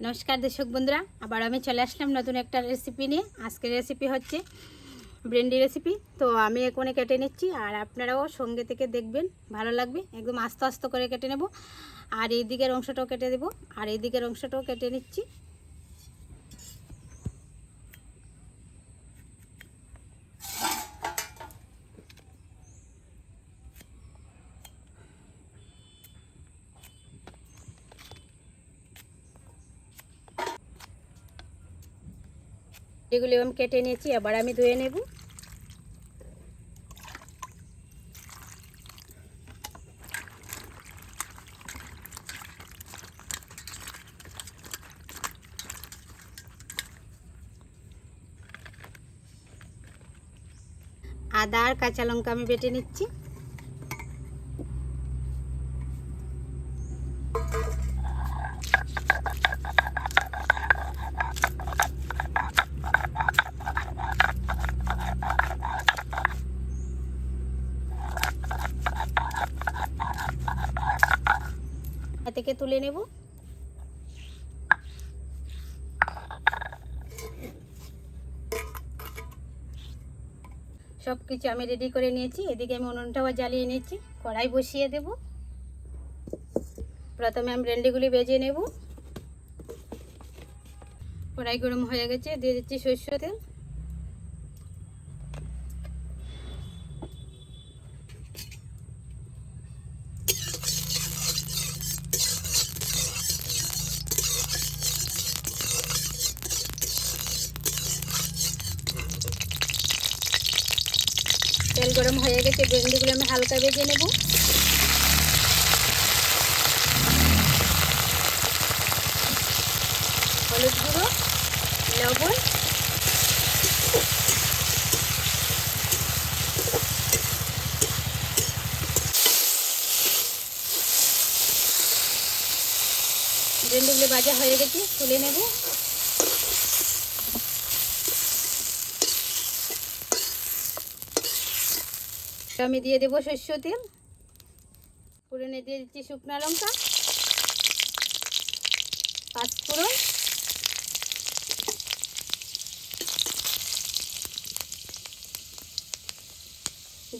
নমস্কার দর্শক বন্ধুরা, আবার আমি চলে আসলাম নতুন একটা রেসিপি নিয়ে। আজকের রেসিপি হচ্ছে ব্রেন্ডি রেসিপি তো আমি এখানে কেটে নিচ্ছি, আর আপনারাও সঙ্গে থেকে দেখবেন, ভালো লাগবে। একদম আস্তে আস্তে করে কেটে নেব। আর এই দিকের অংশটাও কেটে দেব। আর এই দিকের অংশটাও কেটে নিচ্ছি। এগুলি আমি কেটে নিয়েছি আবার আমি ধুয়ে নেব। আদা আর কাঁচা লঙ্কা আমি বেটে নিচ্ছি। থেকে তুলে নেব। সব কিছু আমি রেডি করে নিয়েছি। এদিকে আমি উনুনটাও জ্বালিয়ে নিয়েছি। কড়াই বসিয়ে দেব। প্রথমে আমি রেন্ডিগুলি বেজে নেব। কড়াই গরম হয়ে গেছে। দিয়ে দিচ্ছি সর্ষ তেল। গরম হয়ে গেছে, ভেন্ডিগুলো আমি হালকা ভেজে নেব। হলুদ গুঁড়ো, লবণ। ভেন্ডিগুলো ভাজা হয়ে গেছে, তুলে নেব। আমি দিয়ে দেবো শস্য তেল। পুরনে দিয়ে দিচ্ছি শুকনো লঙ্কা পাঁচফোড়ন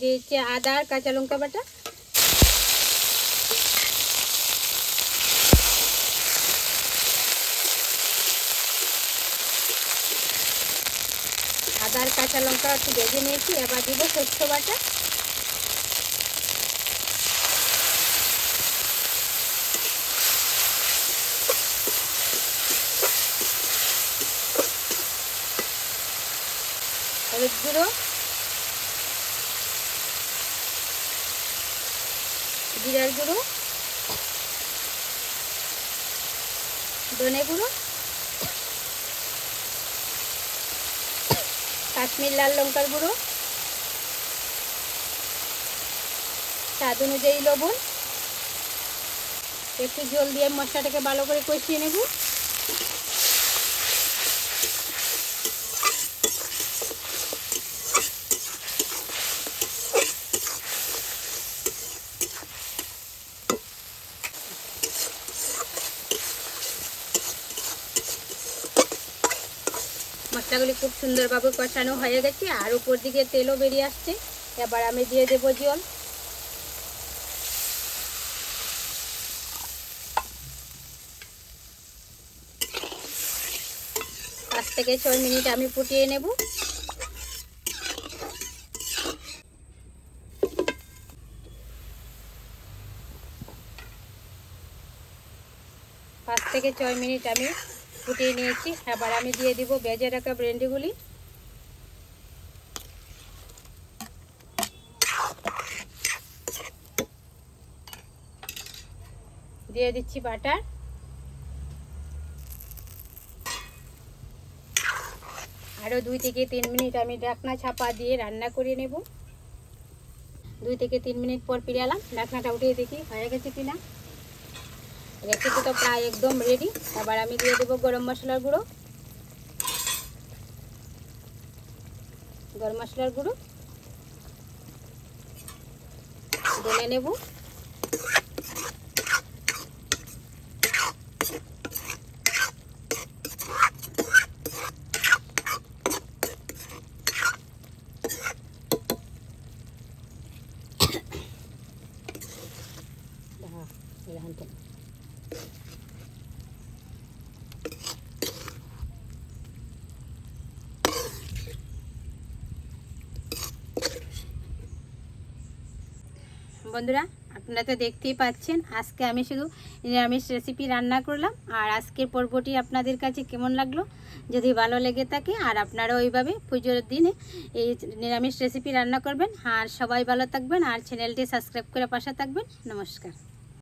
দিয়ে দিচ্ছি আদা আর কাঁচা লঙ্কা বাটা। আদা আর কাঁচা লঙ্কা একটু ভেজে নিয়েছি, এবার দিব শস্য বাটা। হলুদ গুঁড়ো জিরার গুঁড়ো, ধনে গুঁড়ো, কাশ্মীর লাল লঙ্কার গুঁড়ো, স্বাদ অনুযায়ী লবণ, একটু জল দিয়ে মশলাটাকে ভালো করে কষিয়ে নেব। মশলাগুলি খুব সুন্দরভাবে কষানো হয়ে গেছে, আর উপর দিকে তেলও বেরিয়ে আসছে। এবার আমি দিয়ে দেবো জল। পাঁচ থেকে ছয় মিনিট আমি ফুটিয়ে নেব। পাঁচ থেকে ছয় মিনিট আমি ফুটিয়ে নিয়েছি। এবার আমি দিয়ে দিব ভেজে রাখা ব্রেন্ডিগুলি দিয়ে দিচ্ছি বাটার। আরও দুই থেকে তিন মিনিট আমি ঢাকনা ছাপা দিয়ে রান্না করে নেব। দুই থেকে তিন মিনিট পর ফিরে এলাম। ঢাকনাটা উঠিয়ে দেখি হয়ে গেছে কিনা। রেসিপিটা প্রায় একদম রেডি এবার আমি দিয়ে দেবো গরম মশলার গুঁড়ো। গরম মশলার গুঁড়ো। গলে নেব। Gracias. বন্ধুরা, আপনারা তো দেখতেই পাচ্ছেন, আজকে আমি শুধু নিরামিষ রেসিপি রান্না করলাম, আর আজকের পর্বটি আপনাদের কাছে কেমন লাগল? যদি ভালো লেগে থাকে, আর আপনারা ওইভাবে পুজোর দিনে এই নিরামিষ রেসিপি রান্না করবেন। আর সবাই ভালো থাকবেন, আর চ্যানেলটি সাবস্ক্রাইব করে পাশে থাকবেন। নমস্কার।